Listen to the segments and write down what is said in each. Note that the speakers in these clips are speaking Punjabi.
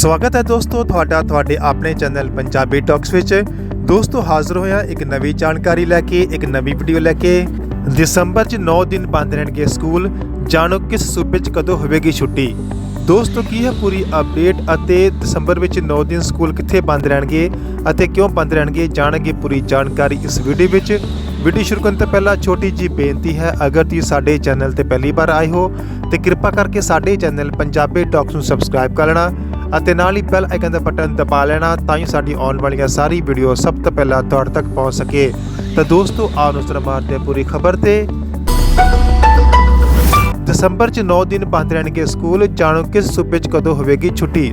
ਸਵਾਗਤ ਹੈ ਦੋਸਤੋ ਤੁਹਾਡਾ, ਤੁਹਾਡੇ ਆਪਣੇ ਚੈਨਲ ਪੰਜਾਬੀ ਟਾਕਸ ਵਿੱਚ। ਦੋਸਤੋ, ਹਾਜ਼ਰ ਹੋਇਆ ਇੱਕ ਨਵੀਂ ਜਾਣਕਾਰੀ ਲੈ ਕੇ, ਇੱਕ ਨਵੀਂ ਵੀਡੀਓ ਲੈ ਕੇ। ਦਸੰਬਰ 'ਚ 9 ਦਿਨ ਬੰਦ ਰਹਿਣਗੇ ਸਕੂਲ। ਜਾਣੋ ਕਿਸ ਸੂਬੇ 'ਚ ਕਦੋਂ ਹੋਵੇਗੀ ਛੁੱਟੀ। ਦੋਸਤੋ, ਕੀ ਹੈ ਪੂਰੀ ਅਪਡੇਟ ਅਤੇ ਦਸੰਬਰ ਵਿੱਚ 9 ਦਿਨ ਸਕੂਲ ਕਿੱਥੇ ਬੰਦ ਰਹਿਣਗੇ ਅਤੇ ਕਿਉਂ ਬੰਦ ਰਹਿਣਗੇ, ਜਾਣਗੇ ਪੂਰੀ ਜਾਣਕਾਰੀ ਇਸ ਵੀਡੀਓ ਵਿੱਚ। ਵੀਡੀਓ ਸ਼ੁਰੂ ਕਰਨ ਤੋਂ ਪਹਿਲਾਂ ਛੋਟੀ ਜੀ ਬੇਨਤੀ ਹੈ, ਅਗਰ ਤੁਸੀਂ ਸਾਡੇ ਚੈਨਲ ਤੇ ਪਹਿਲੀ ਵਾਰ ਆਏ ਹੋ, ਤੇ ਕਿਰਪਾ ਕਰਕੇ ਸਾਡੇ ਚੈਨਲ ਪੰਜਾਬੀ ਟਾਕਸ ਨੂੰ ਸਬਸਕ੍ਰਾਈਬ ਕਰ ਲੈਣਾ। ਅਤੇ ਨਾਲ ਹੀ ਬੈਲ ਆਈਕਨ ਦਾ ਬਟਨ ਦਬਾ ਲੈਣਾ ਤਾਂ ਹੀ ਸਾਡੀ ਆਉਣ ਵਾਲੀਆਂ ਸਾਰੀ ਵੀਡੀਓ ਸਭ ਤੋਂ ਪਹਿਲਾਂ ਤੁਹਾਡੇ ਤੱਕ ਪਹੁੰਚ ਸਕੇ। ਤਾਂ ਦੋਸਤੋ ਆਓ ਨਜ਼ਰ ਮਾਰਦੇ ਪੂਰੀ ਖਬਰ ਤੇ ਦਸੰਬਰ 'ਚ 9 ਦਿਨ ਬੰਦ ਰਹਿਣਗੇ ਸਕੂਲ, ਜਾਣੋ ਕਿਸ ਸੂਬੇ 'ਚ ਕਦੋਂ ਹੋਵੇਗੀ ਛੁੱਟੀ।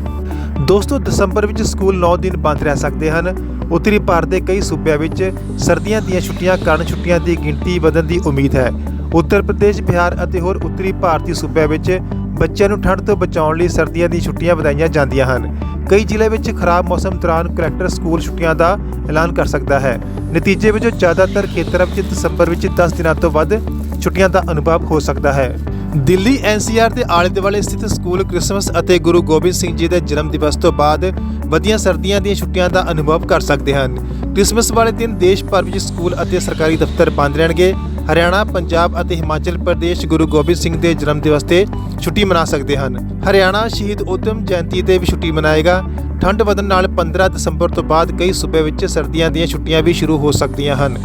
ਦੋਸਤੋ, ਦਸੰਬਰ ਵਿੱਚ ਸਕੂਲ 9 ਦਿਨ ਬੰਦ ਰਹਿ ਸਕਦੇ ਹਨ। ਉੱਤਰੀ ਭਾਰਤ ਦੇ ਕਈ ਸੂਬਿਆਂ ਵਿੱਚ ਸਰਦੀਆਂ ਦੀਆਂ ਛੁੱਟੀਆਂ, ਕਾਰਨ ਛੁੱਟੀਆਂ ਦੀ ਗਿਣਤੀ ਵਧਣ ਦੀ ਉਮੀਦ ਹੈ। ਉੱਤਰ ਪ੍ਰਦੇਸ਼, ਬਿਹਾਰ ਅਤੇ ਹੋਰ ਉੱਤਰੀ ਭਾਰਤੀ ਸੂਬਿਆਂ ਵਿੱਚ ਬੱਚਿਆਂ ਨੂੰ ਠੰਡ ਤੋਂ ਬਚਾਉਣ ਲਈ ਸਰਦੀਆਂ ਦੀਆਂ ਛੁੱਟੀਆਂ ਵਧਾਈਆਂ ਜਾਂਦੀਆਂ ਹਨ। ਕਈ ਜ਼ਿਲ੍ਹੇ ਵਿੱਚ ਖਰਾਬ ਮੌਸਮ ਦੌਰਾਨ ਕਰੈਕਟਰ ਸਕੂਲ ਛੁੱਟੀਆਂ ਦਾ ਐਲਾਨ ਕਰ ਸਕਦਾ ਹੈ। ਨਤੀਜੇ ਵਜੋਂ ਜ਼ਿਆਦਾਤਰ ਖੇਤਰਾਂ ਵਿੱਚ ਦਸੰਬਰ ਵਿੱਚ 10 ਦਿਨਾਂ ਤੋਂ ਵੱਧ ਛੁੱਟੀਆਂ ਦਾ ਅਨੁਭਵ ਹੋ ਸਕਦਾ ਹੈ। ਦਿੱਲੀ ਐਨਸੀਆਰ ਦੇ ਆਲੇ ਦੁਆਲੇ ਸਥਿਤ ਸਕੂਲ ਕ੍ਰਿਸਮਸ ਅਤੇ ਗੁਰੂ ਗੋਬਿੰਦ ਸਿੰਘ ਜੀ ਦੇ ਜਨਮ ਦਿਵਸ ਤੋਂ ਬਾਅਦ ਵਧੀਆਂ ਸਰਦੀਆਂ ਦੀਆਂ ਛੁੱਟੀਆਂ ਦਾ ਅਨੁਭਵ ਕਰ ਸਕਦੇ ਹਨ। ਕ੍ਰਿਸਮਸ ਵਾਲੇ ਦਿਨ ਦੇਸ਼ ਭਰ ਵਿੱਚ ਸਕੂਲ ਅਤੇ ਸਰਕਾਰੀ ਦਫ਼ਤਰ ਬੰਦ ਰਹਿਣਗੇ। ਹਰਿਆਣਾ, ਪੰਜਾਬ ਅਤੇ ਹਿਮਾਚਲ ਪ੍ਰਦੇਸ਼ ਗੁਰੂ ਗੋਬਿੰਦ ਸਿੰਘ ਦੇ ਜਨਮ ਦਿਵਸ ਤੇ ਛੁੱਟੀ ਮਨਾ ਸਕਦੇ ਹਨ। ਹਰਿਆਣਾ ਸ਼ਹੀਦ ਉਦਮ ਜਯੰਤੀ ਤੇ ਵੀ ਛੁੱਟੀ ਮਨਾਏਗਾ। ਠੰਡ ਵਧਣ ਨਾਲ 15 ਦਸੰਬਰ ਤੋਂ ਬਾਅਦ ਕਈ ਸੂਬੇ ਵਿੱਚ ਸਰਦੀਆਂ ਦੀਆਂ ਛੁੱਟੀਆਂ ਵੀ ਸ਼ੁਰੂ ਹੋ ਸਕਦੀਆਂ ਹਨ।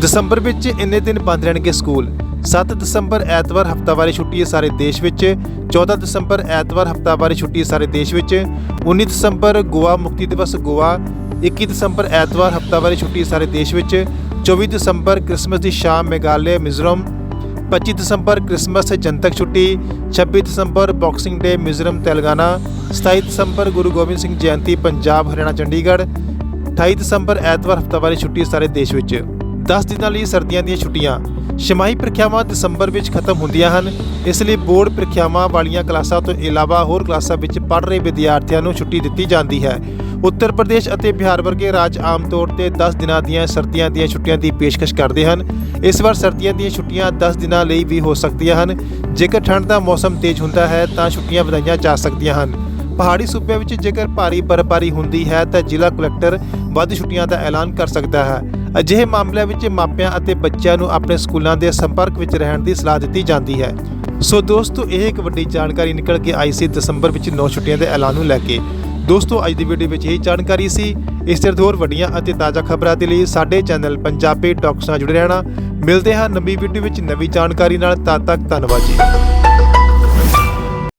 ਦਸੰਬਰ ਵਿੱਚ ਇੰਨੇ ਦਿਨ ਬੰਦ ਰਹਿਣਗੇ ਸਕੂਲ। 7 ਦਸੰਬਰ ਐਤਵਾਰ ਹਫਤਾਵਾਰੀ ਛੁੱਟੀ ਹੈ ਸਾਰੇ ਦੇਸ਼ ਵਿੱਚ। 14 ਦਸੰਬਰ ਐਤਵਾਰ ਹਫਤਾਵਾਰੀ ਛੁੱਟੀ ਹੈ ਸਾਰੇ ਦੇਸ਼ ਵਿੱਚ। 19 ਦਸੰਬਰ ਗੋਆ ਮੁਕਤੀ ਦਿਵਸ ਗੋਆ। 21 ਦਸੰਬਰ ਐਤਵਾਰ ਹਫਤਾਵਾਰੀ ਛੁੱਟੀ ਸਾਰੇ ਦੇਸ਼ ਵਿੱਚ। 24 ਦਸੰਬਰ ਕ੍ਰਿਸਮਸ ਦੀ ਸ਼ਾਮ ਮੇਘਾਲय ਮਿਜ਼ੋਰਮ। 25 ਦਸੰਬਰ ਕ੍ਰਿਸਮਸ, ਜਨਤਕ ਛੁੱਟੀ। 26 ਦਸੰਬਰ ਬਾਕਸਿੰਗ ਡੇ ਮਿਜ਼ੋਰਮ, ਤੇਲੰਗਾਨਾ। 27 ਦਸੰਬਰ ਗੁਰੂ ਗੋਬਿੰਦ ਸਿੰਘ ਜਯੰਤੀ, ਪੰਜਾਬ, ਹਰਿਆਣਾ, ਚੰਡੀਗੜ੍ਹ। 28 ਦਸੰਬਰ ਐਤਵਾਰ ਹਫਤਾਵਾਰੀ ਛੁੱਟੀ ਸਾਰੇ ਦੇਸ਼ ਵਿੱਚ। 10 ਦਿਨਾਂ ਲਈ ਸਰਦੀਆਂ ਦੀਆਂ ਛੁੱਟੀਆਂ। ਛਮਾਹੀ ਪ੍ਰੀਖਿਆਵਾਂ ਦਸੰਬਰ ਵਿੱਚ ਖਤਮ ਹੁੰਦੀਆਂ ਹਨ। ਇਸ ਲਈ ਬੋਰਡ ਪ੍ਰੀਖਿਆਵਾਂ ਵਾਲੀਆਂ ਕਲਾਸਾਂ ਤੋਂ ਇਲਾਵਾ ਹੋਰ ਕਲਾਸਾਂ ਵਿੱਚ ਪੜ੍ਹ ਰਹੇ ਵਿਦਿਆਰਥੀਆਂ ਨੂੰ ਛੁੱਟੀ ਦਿੱਤੀ ਜਾਂਦੀ ਹੈ। ਉੱਤਰ ਪ੍ਰਦੇਸ਼ ਅਤੇ ਬਿਹਾਰ ਵਰਗੇ ਰਾਜ ਆਮ ਤੌਰ ਤੇ 10 ਦਿਨਾਂ ਦੀਆਂ ਸਰਦੀਆਂ ਦੀਆਂ ਛੁੱਟੀਆਂ ਦੀ ਪੇਸ਼ਕਸ਼ ਕਰਦੇ ਹਨ। ਇਸ ਵਾਰ ਸਰਦੀਆਂ ਦੀਆਂ ਛੁੱਟੀਆਂ 10 ਦਿਨਾਂ ਲਈ ਵੀ ਹੋ ਸਕਦੀਆਂ ਹਨ। ਜੇਕਰ ਠੰਡ ਦਾ ਮੌਸਮ ਤੇਜ਼ ਹੁੰਦਾ ਹੈ, ਤਾਂ ਛੁੱਟੀਆਂ ਵਧਾਈਆਂ ਜਾ ਸਕਦੀਆਂ ਹਨ। ਪਹਾੜੀ ਸੂਬਿਆਂ ਵਿੱਚ ਜੇਕਰ ਭਾਰੀ ਬਰਫ਼ਬਾਰੀ ਹੁੰਦੀ ਹੈ, ਤਾਂ ਜ਼ਿਲ੍ਹਾ ਕਲੈਕਟਰ ਵੱਧ ਛੁੱਟੀਆਂ ਦਾ ਐਲਾਨ ਕਰ ਸਕਦਾ ਹੈ। ਅਜਿਹੇ ਮਾਮਲਿਆਂ ਵਿੱਚ ਮਾਪਿਆਂ ਅਤੇ ਬੱਚਿਆਂ ਨੂੰ ਆਪਣੇ ਸਕੂਲਾਂ ਦੇ ਸੰਪਰਕ ਵਿੱਚ ਰਹਿਣ ਦੀ ਸਲਾਹ ਦਿੱਤੀ ਜਾਂਦੀ ਹੈ। ਸੋ ਦੋਸਤੋ, ਇਹ ਇੱਕ ਵੱਡੀ ਜਾਣਕਾਰੀ ਨਿਕਲ ਕੇ ਆਈ ਸੀ ਦਸੰਬਰ ਵਿੱਚ ਨੌ ਛੁੱਟੀਆਂ ਦੇ ਐਲਾਨ ਨੂੰ ਲੈ ਕੇ। ਦੋਸਤੋ, ਅੱਜ ਦੀ ਵੀਡੀਓ ਵਿੱਚ ਇਹ ਜਾਣਕਾਰੀ ਸੀ। ਇਸ ਤਰ੍ਹਾਂ ਦੀ ਹੋਰ ਵੱਡੀਆਂ ਅਤੇ ਤਾਜ਼ਾ ਖਬਰਾਂ ਦੇ ਲਈ ਸਾਡੇ ਚੈਨਲ ਪੰਜਾਬੀ ਟਾਕਸ ਨਾਲ ਜੁੜੇ ਰਹਿਣਾ। ਮਿਲਦੇ ਹਾਂ ਨਵੀਂ ਵੀਡੀਓ ਵਿੱਚ ਨਵੀਂ ਜਾਣਕਾਰੀ ਨਾਲ। ਤਦ ਤੱਕ ਧੰਨਵਾਦ ਜੀ।